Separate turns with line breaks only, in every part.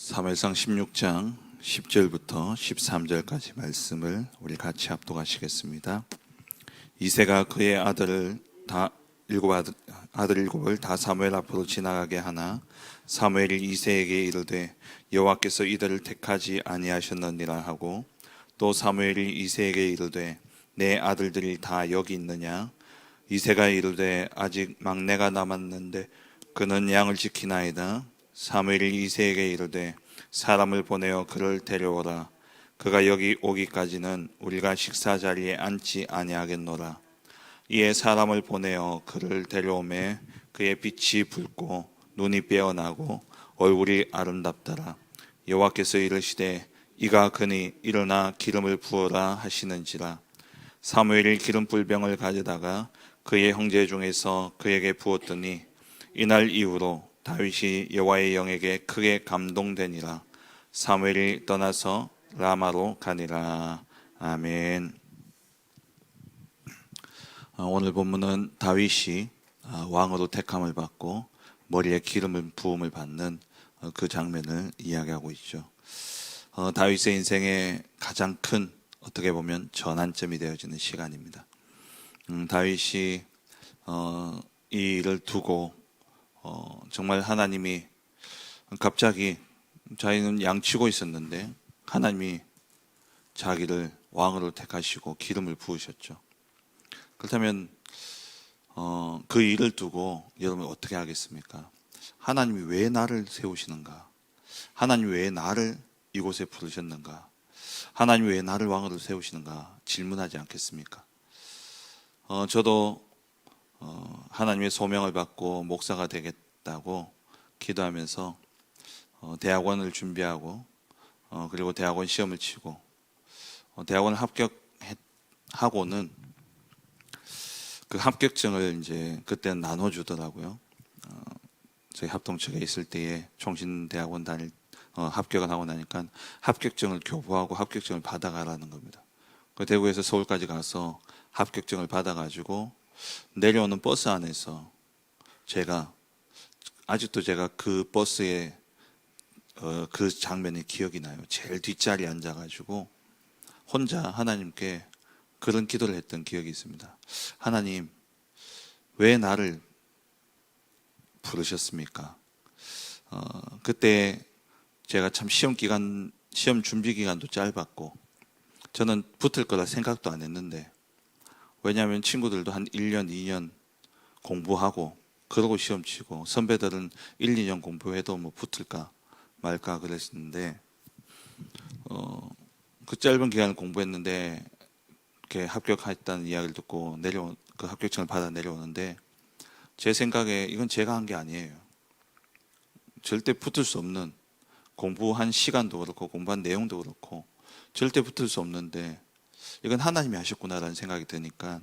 사무엘상 16장 10절부터 13절까지 말씀을 우리 같이 합독하시겠습니다. 이세가 그의 아들을 다 일곱 아들, 아들 일곱을 다 사무엘 앞으로 지나가게 하나 사무엘이 이세에게 이르되 여호와께서 이들을 택하지 아니하셨느니라 하고 또 사무엘이 이세에게 이르되 내 아들들이 다 여기 있느냐 이세가 이르되 아직 막내가 남았는데 그는 양을 지키나이다 사무엘이 이세에게 이르되 사람을 보내어 그를 데려오라. 그가 여기 오기까지는 우리가 식사 자리에 앉지 아니하겠노라. 이에 사람을 보내어 그를 데려오매 그의 빛이 붉고 눈이 빼어나고 얼굴이 아름답더라. 여호와께서 이르시되 이가 그니 일어나 기름을 부어라 하시는지라. 사무엘이 기름 불병을 가져다가 그의 형제 중에서 그에게 부었더니 이날 이후로 다윗이 여호와의 영에게 크게 감동되니라 사무엘이 떠나서 라마로 가니라 아멘. 아, 오늘 본문은 다윗이 아, 왕으로 택함을 받고 머리에 기름을 부음을 받는 어, 그 장면을 이야기하고 있죠. 어, 다윗의 인생의 가장 큰 어떻게 보면 전환점이 되어지는 시간입니다. 음, 다윗이 어, 이 일을 두고 어, 정말 하나님이 갑자기 자기는 양치고 있었는데 하나님이 자기를 왕으로 택하시고 기름을 부으셨죠. 그렇다면 어, 그 일을 두고 여러분 어떻게 하겠습니까? 하나님이 왜 나를 세우시는가? 하나님 왜 나를 이곳에 부르셨는가? 하나님 왜 나를 왕으로 세우시는가? 질문하지 않겠습니까? 어, 저도 어, 하나님의 소명을 받고 목사가 되겠다고 기도하면서 어, 대학원을 준비하고 어, 그리고 대학원 시험을 치고 어, 대학원을 합격하고는 그 합격증을 이제 그때 나눠주더라고요. 어, 저희 합동측에 있을 때에 총신대학원 다닐 어, 합격을 하고 나니까 합격증을 교부하고 합격증을 받아가라는 겁니다. 그 대구에서 서울까지 가서 합격증을 받아가지고 내려오는 버스 안에서 제가 아직도 제가 그 버스에 어, 그 장면이 기억이 나요. 제일 뒷자리에 앉아가지고 혼자 하나님께 그런 기도를 했던 기억이 있습니다. 하나님, 왜 나를 부르셨습니까? 어, 그때 제가 참 시험 기간, 시험 준비 기간도 짧았고, 저는 붙을 거라 생각도 안 했는데, 왜냐하면 친구들도 한 1년, 2년 공부하고, 그러고 시험 치고, 선배들은 1, 2년 공부해도 뭐 붙을까 말까 그랬는데, 어, 그 짧은 기간을 공부했는데, 이렇게 합격했다는 이야기를 듣고 내려 그 합격증을 받아 내려오는데 제 생각에 이건 제가 한 게 아니에요. 절대 붙을 수 없는 공부한 시간도 그렇고 공부한 내용도 그렇고 절대 붙을 수 없는데 이건 하나님이 하셨구나라는 생각이 드니까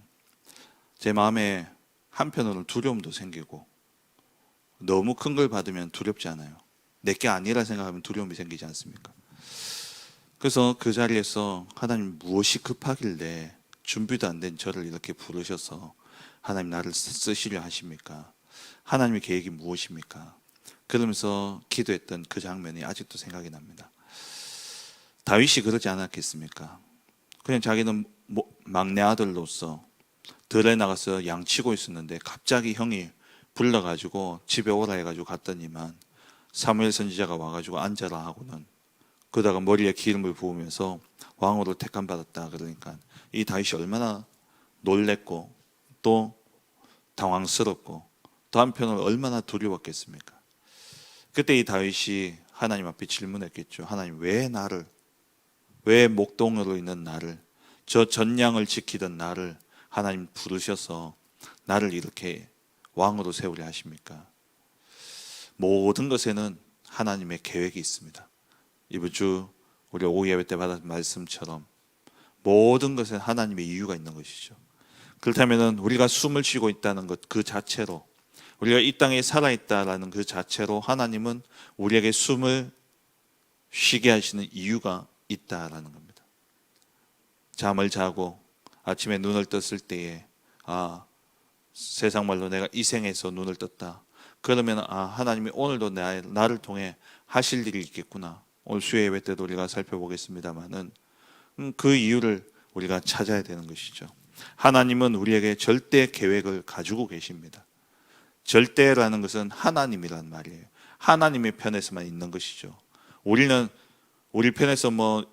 제 마음에 한편으로는 두려움도 생기고 너무 큰 걸 받으면 두렵지 않아요. 내게 아니라 생각하면 두려움이 생기지 않습니까? 그래서 그 자리에서 하나님 무엇이 급하길래 준비도 안 된 저를 이렇게 부르셔서 하나님 나를 쓰시려 하십니까? 하나님의 계획이 무엇입니까? 그러면서 기도했던 그 장면이 아직도 생각이 납니다. 다윗이 그러지 않았겠습니까? 그냥 자기는 막내 아들로서 들에 나가서 양치고 있었는데 갑자기 형이 불러가지고 집에 오라 해가지고 갔더니만 사무엘 선지자가 와가지고 앉아라 하고는 그러다가 머리에 기름을 부으면서 왕으로 택함 받았다 그러니까 이 다윗이 얼마나 놀랬고 또 당황스럽고 또 한편으로 얼마나 두려웠겠습니까? 그때 이 다윗이 하나님 앞에 질문했겠죠. 하나님 왜 나를 왜 목동으로 있는 나를 저 전량을 지키던 나를 하나님 부르셔서 나를 이렇게 왕으로 세우려 하십니까? 모든 것에는 하나님의 계획이 있습니다. 이번 주 우리 오후 예배 때 받은 말씀처럼 모든 것에 하나님의 이유가 있는 것이죠. 그렇다면 우리가 숨을 쉬고 있다는 것 그 자체로 우리가 이 땅에 살아 있다라는 그 자체로 하나님은 우리에게 숨을 쉬게 하시는 이유가 있다라는 겁니다. 잠을 자고 아침에 눈을 떴을 때에 아 세상 말로 내가 이 생에서 눈을 떴다. 그러면 아 하나님이 오늘도 나, 나를 통해 하실 일이 있겠구나. 오늘 수요 예배 때도 우리가 살펴보겠습니다만은 음, 그 이유를 우리가 찾아야 되는 것이죠. 하나님은 우리에게 절대 계획을 가지고 계십니다. 절대라는 것은 하나님이란 말이에요. 하나님의 편에서만 있는 것이죠. 우리는 우리 편에서 뭐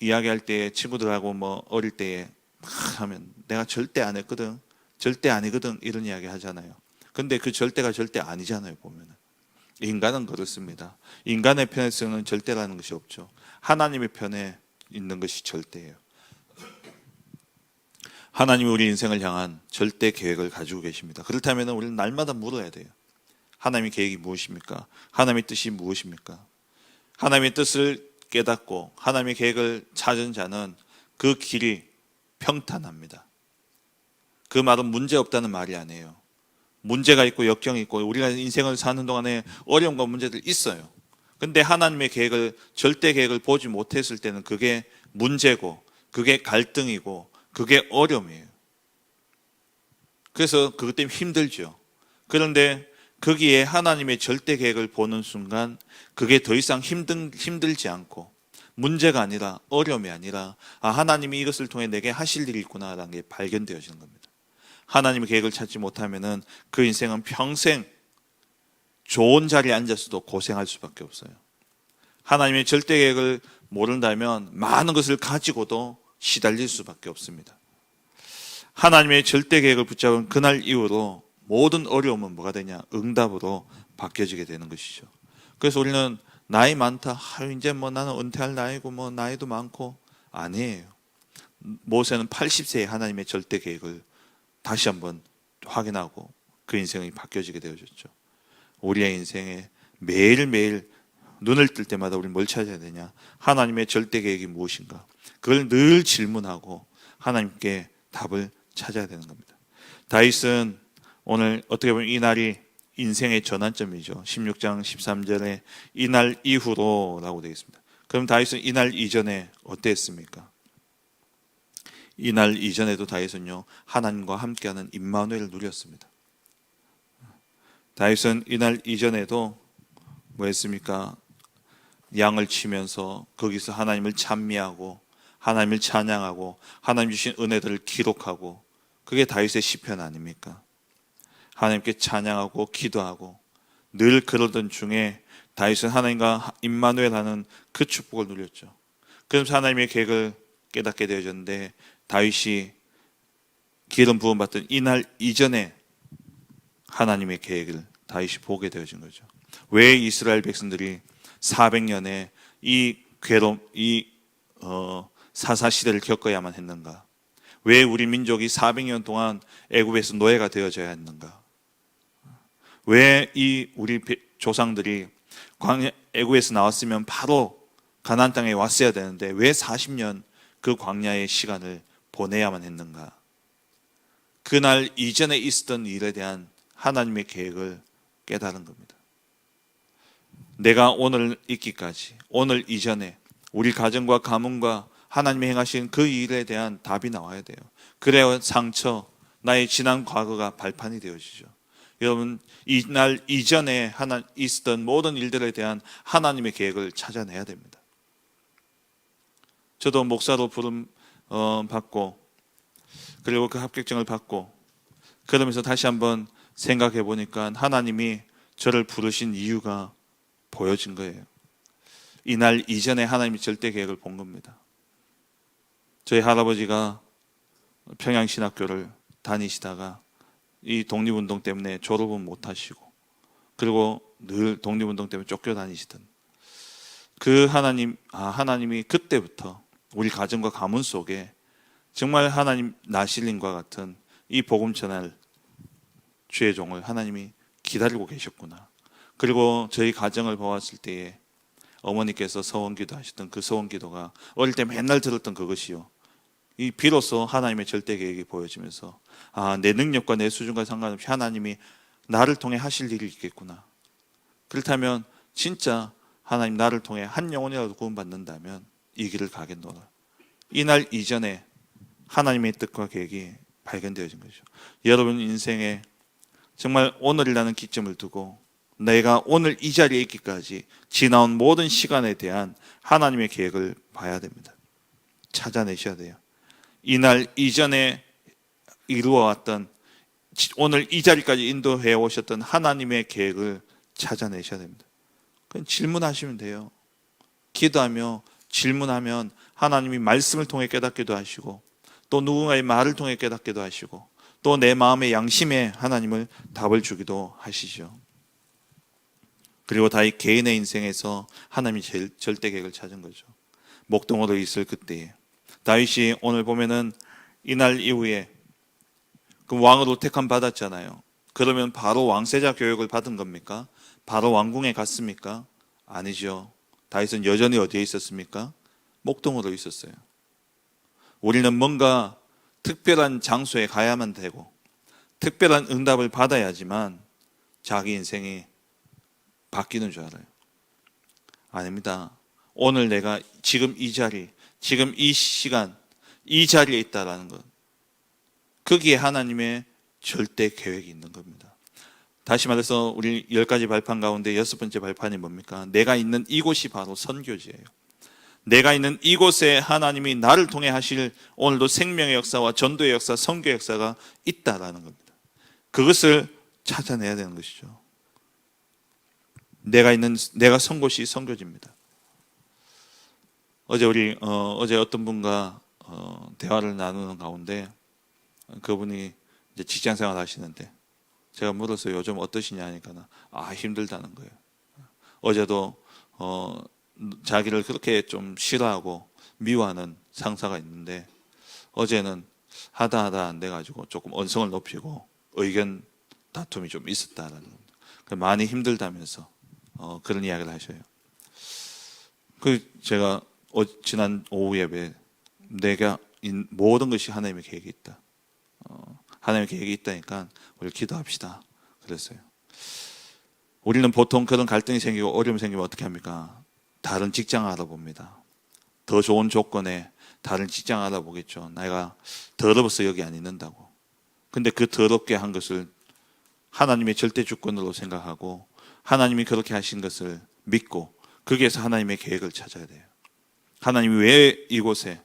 이야기할 때 친구들하고 뭐 어릴 때에 막 하면 내가 절대 안 했거든. 절대 아니거든. 이런 이야기 하잖아요. 근데 그 절대가 절대 아니잖아요, 보면은. 인간은 그렇습니다. 인간의 편에서는 절대라는 것이 없죠. 하나님의 편에 있는 것이 절대예요. 하나님이 우리 인생을 향한 절대 계획을 가지고 계십니다. 그렇다면 우리는 날마다 물어야 돼요. 하나님의 계획이 무엇입니까? 하나님의 뜻이 무엇입니까? 하나님의 뜻을 깨닫고 하나님의 계획을 찾은 자는 그 길이 평탄합니다. 그 말은 문제 없다는 말이 아니에요. 문제가 있고 역경이 있고 우리가 인생을 사는 동안에 어려움과 문제들 있어요. 근데 하나님의 계획을 절대 계획을 보지 못했을 때는 그게 문제고 그게 갈등이고 그게 어려움이에요. 그래서 그것 때문에 힘들죠. 그런데 거기에 하나님의 절대 계획을 보는 순간 그게 더 이상 힘든, 힘들지 않고 문제가 아니라 어려움이 아니라 아, 하나님이 이것을 통해 내게 하실 일이 있구나라는 게 발견되어지는 겁니다. 하나님의 계획을 찾지 못하면은 그 인생은 평생 좋은 자리에 앉아서도 고생할 수밖에 없어요. 하나님의 절대 계획을 모른다면 많은 것을 가지고도 시달릴 수밖에 없습니다. 하나님의 절대 계획을 붙잡은 그날 이후로 모든 어려움은 뭐가 되냐? 응답으로 바뀌어지게 되는 것이죠. 그래서 우리는 나이 많다. 아, 이제 뭐 나는 은퇴할 나이고 뭐 나이도 많고 아니에요. 모세는 80세에 하나님의 절대 계획을 다시 한번 확인하고 그 인생이 바뀌어지게 되어졌죠. 우리의 인생에 매일매일 눈을 뜰 때마다 우리 뭘 찾아야 되냐? 하나님의 절대 계획이 무엇인가? 그걸 늘 질문하고 하나님께 답을 찾아야 되는 겁니다. 다윗은 오늘 어떻게 보면 이 날이 인생의 전환점이죠. 16장 13절에 이 날 이후로라고 되어 있습니다. 그럼 다윗은 이 날 이전에 어땠습니까? 이 날 이전에도 다윗은요 하나님과 함께하는 임마누엘을 누렸습니다. 다윗은 이 날 이전에도 뭐했습니까? 양을 치면서 거기서 하나님을 찬미하고 하나님을 찬양하고 하나님 주신 은혜들을 기록하고 그게 다윗의 시편 아닙니까? 하나님께 찬양하고 기도하고 늘 그러던 중에 다윗은 하나님과 임마누엘 하는 그 축복을 누렸죠. 그러면서 하나님의 계획을 깨닫게 되어졌는데 다윗이 기름 부음 받던 이날 이전에 하나님의 계획을 다윗이 보게 되어진 거죠. 왜 이스라엘 백성들이 400년의 이 괴로움, 이 어, 사사 시대를 겪어야만 했는가? 왜 우리 민족이 400년 동안 애굽에서 노예가 되어져야 했는가? 왜 이 우리 조상들이 광야 애굽에서 나왔으면 바로 가나안 땅에 왔어야 되는데 왜 40년 그 광야의 시간을 보내야만 했는가? 그날 이전에 있었던 일에 대한 하나님의 계획을 깨달은 겁니다. 내가 오늘 있기까지, 오늘 이전에 우리 가정과 가문과 하나님이 행하신 그 일에 대한 답이 나와야 돼요. 그래야 상처, 나의 지난 과거가 발판이 되어지죠. 여러분, 이날 이전에 하나 있었던 모든 일들에 대한 하나님의 계획을 찾아내야 됩니다. 저도 목사로 부름 어, 받고 그리고 그 합격증을 받고 그러면서 다시 한번 생각해 보니까 하나님이 저를 부르신 이유가 보여진 거예요. 이날 이전에 하나님이 절대 계획을 본 겁니다. 저희 할아버지가 평양신학교를 다니시다가 이 독립운동 때문에 졸업은 못 하시고 그리고 늘 독립운동 때문에 쫓겨다니시던 그 하나님, 아, 하나님이 그때부터 우리 가정과 가문 속에 정말 하나님 나실림과 같은 이 복음 전할 주의 종을 하나님이 기다리고 계셨구나. 그리고 저희 가정을 보았을 때에 어머니께서 서원기도 하셨던 그 서원기도가 어릴 때 맨날 들었던 그것이요. 이 비로소 하나님의 절대 계획이 보여지면서 아, 내 능력과 내 수준과 상관없이 하나님이 나를 통해 하실 일이 있겠구나. 그렇다면 진짜 하나님 나를 통해 한 영혼이라도 구원받는다면 이 길을 가겠노라. 이날 이전에 하나님의 뜻과 계획이 발견되어진 거죠. 여러분 인생에 정말 오늘이라는 기점을 두고 내가 오늘 이 자리에 있기까지 지나온 모든 시간에 대한 하나님의 계획을 봐야 됩니다. 찾아내셔야 돼요. 이날 이전에 이루어왔던 지- 오늘 이 자리까지 인도해 오셨던 하나님의 계획을 찾아내셔야 됩니다. 그냥 질문하시면 돼요. 기도하며 질문하면 하나님이 말씀을 통해 깨닫기도 하시고 또 누군가의 말을 통해 깨닫기도 하시고 또 내 마음의 양심에 하나님을 답을 주기도 하시죠. 그리고 다이 개인의 인생에서 하나님이 절대 계획을 찾은 거죠. 목동으로 있을 그때에 다윗이 오늘 보면은 이날 이후에 그 왕으로 택함 받았잖아요. 그러면 바로 왕세자 교육을 받은 겁니까? 바로 왕궁에 갔습니까? 아니죠. 다윗은 여전히 어디에 있었습니까? 목동으로 있었어요. 우리는 뭔가 특별한 장소에 가야만 되고 특별한 응답을 받아야지만 자기 인생이 바뀌는 줄 알아요. 아닙니다. 오늘 내가 지금 이 자리, 지금 이 시간, 이 자리에 있다라는 것. 거기에 하나님의 절대 계획이 있는 겁니다. 다시 말해서 우리 열 가지 발판 가운데 여섯 번째 발판이 뭡니까? 내가 있는 이곳이 바로 선교지예요. 내가 있는 이곳에 하나님이 나를 통해 하실 오늘도 생명의 역사와 전도의 역사, 선교의 역사가 있다라는 겁니다. 그것을 찾아내야 되는 것이죠. 내가 있는 내가 선 곳이 선교지입니다. 어제 우리 어, 어제 어떤 분과 어, 대화를 나누는 가운데 그분이 이제 직장 생활 하시는데 제가 물어서 요즘 어떠시냐 하니까 아 힘들다는 거예요. 어제도 어, 자기를 그렇게 좀 싫어하고 미워하는 상사가 있는데 어제는 하다 하다 안 돼가지고 조금 언성을 높이고 의견 다툼이 좀 있었다라는. 그 많이 힘들다면서 어, 그런 이야기를 하셔요. 그 제가 어, 지난 오후 예배 내가 인- 모든 것이 하나님의 계획이 있다. 어, 하나님의 계획이 있다니까 우리 기도합시다. 그랬어요. 우리는 보통 그런 갈등이 생기고 어려움이 생기면 어떻게 합니까? 다른 직장 알아봅니다. 더 좋은 조건에 다른 직장 알아보겠죠. 내가 더러워서 여기 안 있는다고. 근데 그 더럽게 한 것을 하나님의 절대 주권으로 생각하고 하나님이 그렇게 하신 것을 믿고 거기에서 하나님의 계획을 찾아야 돼요. 하나님이 왜 이곳에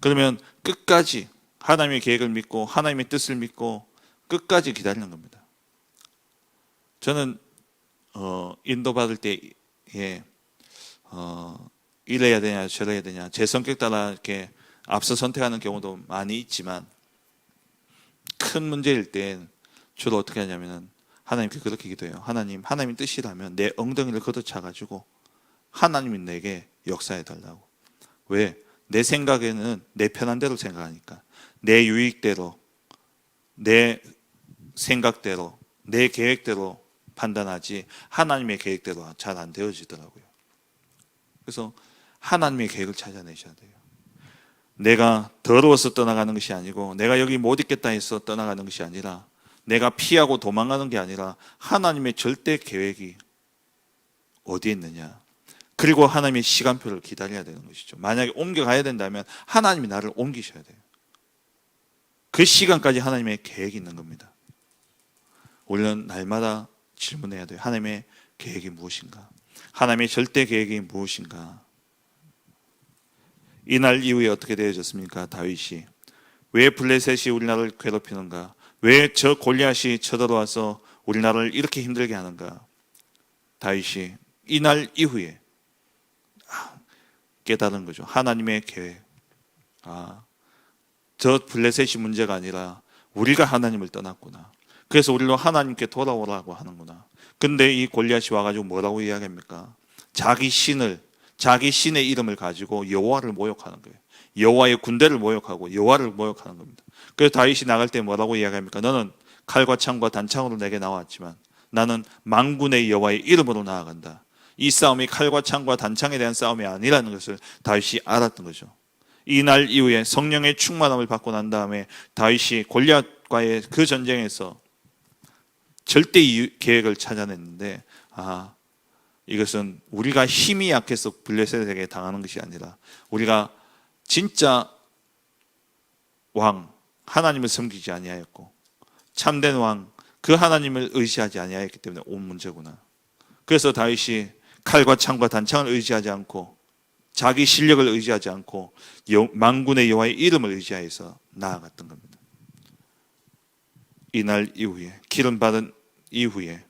그러면 끝까지 하나님의 계획을 믿고 하나님의 뜻을 믿고 끝까지 기다리는 겁니다. 저는 어, 인도받을 때에 어, 이래야 되냐 저래야 되냐 제 성격 따라 이렇게 앞서 선택하는 경우도 많이 있지만 큰 문제일 땐 주로 어떻게 하냐면은 하나님께 그렇게 기도해요. 하나님, 하나님 뜻이라면 내 엉덩이를 걷어차 가지고 하나님이 내게 역사해 달라고. 왜? 내 생각에는 내 편한 대로 생각하니까 내 유익대로 내 생각대로 내 계획대로 판단하지 하나님의 계획대로 잘 안 되어지더라고요. 그래서 하나님의 계획을 찾아내셔야 돼요. 내가 더러워서 떠나가는 것이 아니고 내가 여기 못 있겠다 해서 떠나가는 것이 아니라 내가 피하고 도망가는 게 아니라 하나님의 절대 계획이 어디에 있느냐. 그리고 하나님의 시간표를 기다려야 되는 것이죠. 만약에 옮겨가야 된다면 하나님이 나를 옮기셔야 돼요. 그 시간까지 하나님의 계획이 있는 겁니다. 우리는 날마다 질문해야 돼요. 하나님의 계획이 무엇인가? 하나님의 절대 계획이 무엇인가? 이날 이후에 어떻게 되어졌습니까? 다윗이 왜 블레셋이 우리나라를 괴롭히는가? 왜 저 골리앗이 쳐들어와서 우리나라를 이렇게 힘들게 하는가? 다윗이 이날 이후에 아, 깨달은 거죠. 하나님의 계획. 아, 저 블레셋이 문제가 아니라 우리가 하나님을 떠났구나. 그래서 우리로 하나님께 돌아오라고 하는구나. 근데 이 골리앗이 와가지고 뭐라고 이야기합니까? 자기 신을 자기 신의 이름을 가지고 여호와를 모욕하는 거예요. 여호와의 군대를 모욕하고 여호와를 모욕하는 겁니다. 그래서 다윗이 나갈 때 뭐라고 이야기합니까? 너는 칼과 창과 단창으로 내게 나왔지만 나는 망군의 여호와의 이름으로 나아간다. 이 싸움이 칼과 창과 단창에 대한 싸움이 아니라는 것을 다윗이 알았던 거죠. 이날 이후에 성령의 충만함을 받고 난 다음에 다윗이 골리앗과의 그 전쟁에서 절대 계획을 찾아냈는데 아 이것은 우리가 힘이 약해서 블레셋에게 당하는 것이 아니라 우리가 진짜 왕 하나님을 섬기지 아니하였고 참된 왕 그 하나님을 의지하지 아니하였기 때문에 온 문제구나. 그래서 다윗이 칼과 창과 단창을 의지하지 않고 자기 실력을 의지하지 않고 여- 만군의 여호와의 이름을 의지하여서 나아갔던 겁니다. 이날 이후에 기름 받은 이후에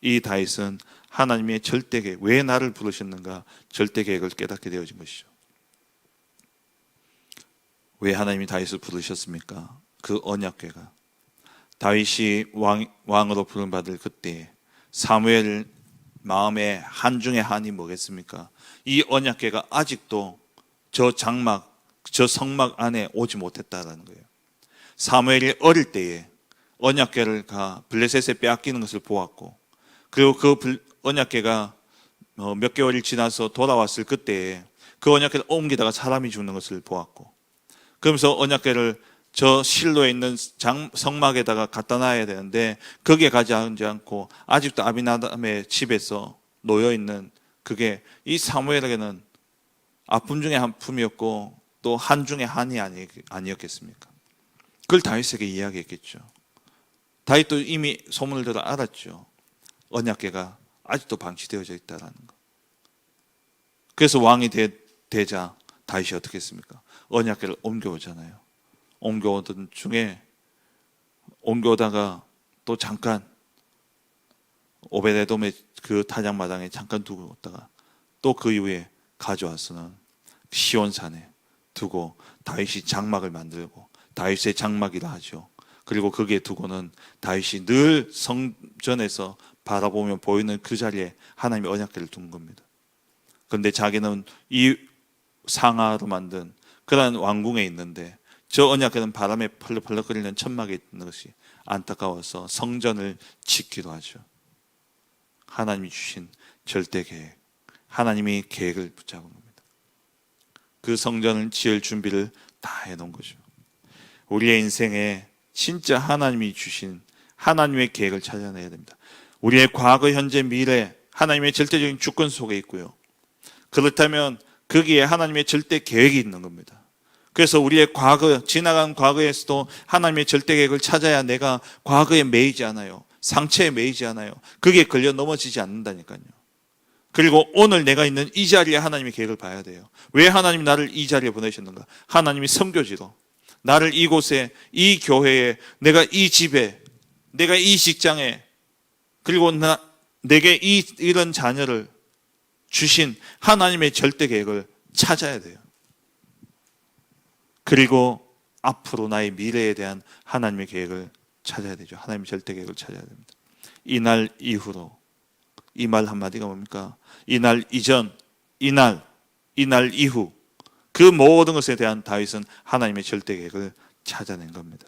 이 다윗은 하나님의 절대 계획 왜 나를 부르셨는가 절대 계획을 깨닫게 되어진 것이죠. 왜 하나님이 다윗을 부르셨습니까? 그 언약궤가 다윗이 왕, 왕으로 부름 받을 그때 사무엘 마음에 한중의 한이 뭐겠습니까? 이 언약궤가 아직도 저 장막, 저 성막 안에 오지 못했다라는 거예요. 사무엘이 어릴 때에 언약궤를 가 블레셋에 빼앗기는 것을 보았고 그리고 그 불- 언약궤가 어, 몇 개월이 지나서 돌아왔을 그때에 그 언약궤를 옮기다가 사람이 죽는 것을 보았고 그러면서 언약궤를 저 실로에 있는 장, 성막에다가 갖다 놔야 되는데 거기에 가지 않고 아직도 아비나담의 집에서 놓여 있는 그게 이 사무엘에게는 아픔 중에 아픔이었고 또 한 중에 한이 아니, 아니었겠습니까? 그걸 다윗에게 이야기했겠죠. 다윗도 이미 소문을 들어 알았죠. 언약궤가 아직도 방치되어져 있다라는 거. 그래서 왕이 되, 되자 다윗이 어떻게 했습니까? 언약궤를 옮겨오잖아요. 옮겨오던 중에 옮겨오다가 또 잠깐 오베데돔의 그 타작 마당에 잠깐 두고 왔다가 또 그 이후에 가져와서는 시온산에 두고 다윗이 장막을 만들고 다윗의 장막이라 하죠. 그리고 거기에 두고는 다윗이 늘 성전에서 바라보며 보이는 그 자리에 하나님의 언약궤를 둔 겁니다. 그런데 자기는 이 상하로 만든 그러한 왕궁에 있는데 저 언약궤는 바람에 펄럭펄럭거리는 천막에 있는 것이 안타까워서 성전을 짓기도 하죠. 하나님이 주신 절대 계획, 하나님이 계획을 붙잡은 겁니다. 그 성전을 지을 준비를 다 해놓은 거죠. 우리의 인생에 진짜 하나님이 주신 하나님의 계획을 찾아내야 됩니다. 우리의 과거, 현재, 미래, 하나님의 절대적인 주권 속에 있고요. 그렇다면 거기에 하나님의 절대 계획이 있는 겁니다. 그래서 우리의 과거, 지나간 과거에서도 하나님의 절대 계획을 찾아야 내가 과거에 매이지 않아요. 상처에 매이지 않아요. 그게 걸려 넘어지지 않는다니까요. 그리고 오늘 내가 있는 이 자리에 하나님의 계획을 봐야 돼요. 왜 하나님이 나를 이 자리에 보내셨는가? 하나님이 선교지로 나를 이곳에 이 교회에 내가 이 집에 내가 이 직장에 그리고 나 내게 이 이런 자녀를 주신 하나님의 절대 계획을 찾아야 돼요. 그리고 앞으로 나의 미래에 대한 하나님의 계획을 찾아야 되죠. 하나님의 절대 계획을 찾아야 됩니다. 이날 이후로 이 말 한마디가 뭡니까? 이날 이전, 이날, 이날 이후 그 모든 것에 대한 다윗은 하나님의 절대 계획을 찾아낸 겁니다.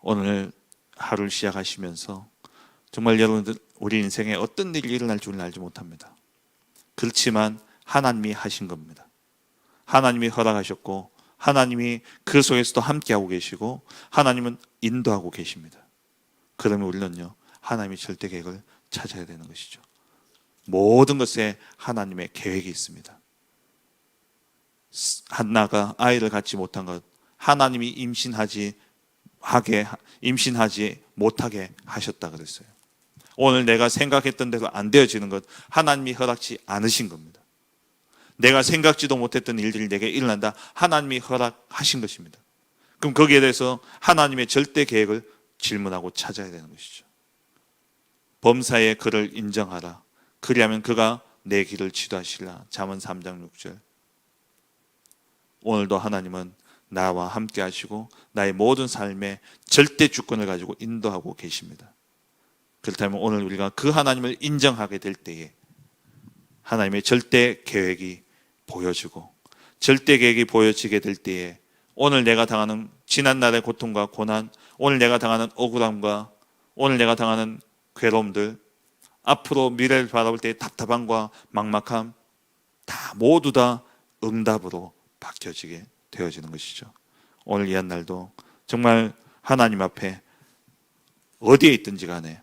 오늘 하루를 시작하시면서 정말 여러분들 우리 인생에 어떤 일이 일어날 줄은 알지 못합니다. 그렇지만 하나님이 하신 겁니다. 하나님이 허락하셨고 하나님이 그 속에서도 함께하고 계시고 하나님은 인도하고 계십니다. 그러면 우리는요 하나님의 절대 계획을 찾아야 되는 것이죠. 모든 것에 하나님의 계획이 있습니다. 한나가 아이를 갖지 못한 것 하나님이 임신하지 하게 임신하지 못하게 하셨다 그랬어요. 오늘 내가 생각했던 대로 안 되어지는 것 하나님이 허락지 않으신 겁니다. 내가 생각지도 못했던 일들이 내게 일어난다. 하나님이 허락하신 것입니다. 그럼 거기에 대해서 하나님의 절대 계획을 질문하고 찾아야 되는 것이죠. 범사의 그를 인정하라. 그리하면 그가 내 길을 지도하시라. 잠언 3장 6절. 오늘도 하나님은 나와 함께 하시고 나의 모든 삶에 절대 주권을 가지고 인도하고 계십니다. 그렇다면 오늘 우리가 그 하나님을 인정하게 될 때에 하나님의 절대 계획이 보여지고 절대 계획이 보여지게 될 때에 오늘 내가 당하는 지난 날의 고통과 고난, 오늘 내가 당하는 억울함과 오늘 내가 당하는 괴로움들, 앞으로 미래를 바라볼 때의 답답함과 막막함 다 모두 다 응답으로 바뀌어지게 되어지는 것이죠. 오늘 이 한 날도 정말 하나님 앞에 어디에 있든지 간에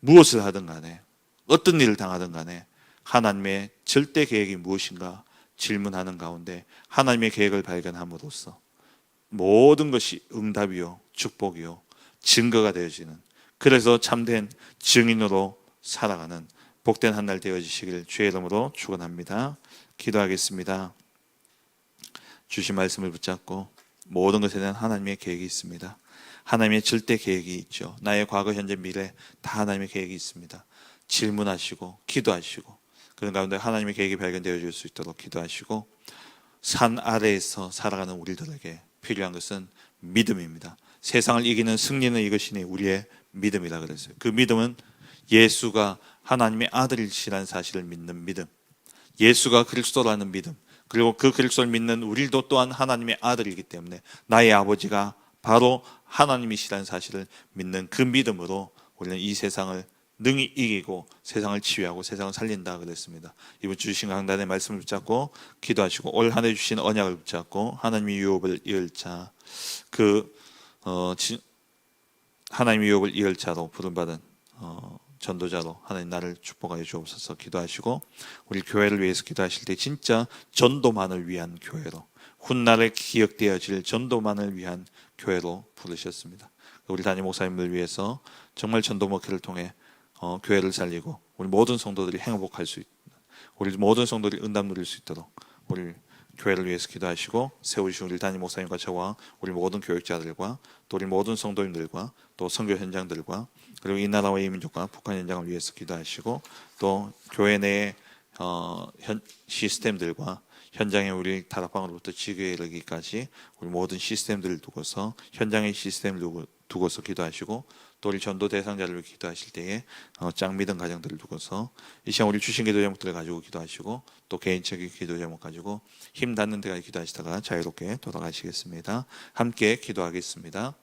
무엇을 하든 간에 어떤 일을 당하든 간에 하나님의 절대 계획이 무엇인가 질문하는 가운데 하나님의 계획을 발견함으로써 모든 것이 응답이요 축복이요 증거가 되어지는 그래서 참된 증인으로 살아가는 복된 한 날 되어지시길 주의 이름으로 축원합니다. 기도하겠습니다. 주신 말씀을 붙잡고 모든 것에 대한 하나님의 계획이 있습니다. 하나님의 절대 계획이 있죠. 나의 과거, 현재, 미래 다 하나님의 계획이 있습니다. 질문하시고 기도하시고 그런 가운데 하나님의 계획이 발견되어 줄 수 있도록 기도하시고 산 아래에서 살아가는 우리들에게 필요한 것은 믿음입니다. 세상을 이기는 승리는 이것이니 우리의 믿음이라 그랬어요. 그 믿음은 예수가 하나님의 아들이시라는 사실을 믿는 믿음. 예수가 그리스도라는 믿음. 그리고 그 그리스도를 믿는 우리도 또한 하나님의 아들이기 때문에 나의 아버지가 바로 하나님이시라는 사실을 믿는 그 믿음으로 우리는 이 세상을 능히 이기고 세상을 치유하고 세상을 살린다 그랬습니다. 이번 주신 강단의 말씀을 붙잡고 기도하시고 올 한해 주신 언약을 붙잡고 하나님의 유업을 이을 자, 그 어, 지- 하나님의 유업을 이을 자로 부름받은 어, 전도자로 하나님 나를 축복하여 주옵소서 기도하시고 우리 교회를 위해서 기도하실 때 진짜 전도만을 위한 교회로 훗날에 기억되어질 전도만을 위한 교회로 부르셨습니다. 우리 담임 목사님을 위해서 정말 전도 목회를 통해 어, 교회를 살리고 우리 모든 성도들이 행복할 수 있는 우리 모든 성도들이 응답 누릴 수 있도록 우리 교회를 위해서 기도하시고 세우신 우리 담임 목사님과 저와 우리 모든 교육자들과 또 우리 모든 성도님들과 또 선교 현장들과 그리고 이 나라와 이 민족과 북한 현장을 위해서 기도하시고 또 교회 내 어, 현, 시스템들과 현장의 우리 다락방으로부터 지교에 이르기까지 우리 모든 시스템들을 두고서 현장의 시스템을 두고, 두고서 기도하시고 또 우리 전도 대상자를 기도하실 때에 어, 짱 믿은 가정들을 두고서 이 시간 우리 주신 기도 제목들을 가지고 기도하시고 또 개인적인 기도 제목 가지고 힘 닿는 데까지 기도하시다가 자유롭게 돌아가시겠습니다. 함께 기도하겠습니다.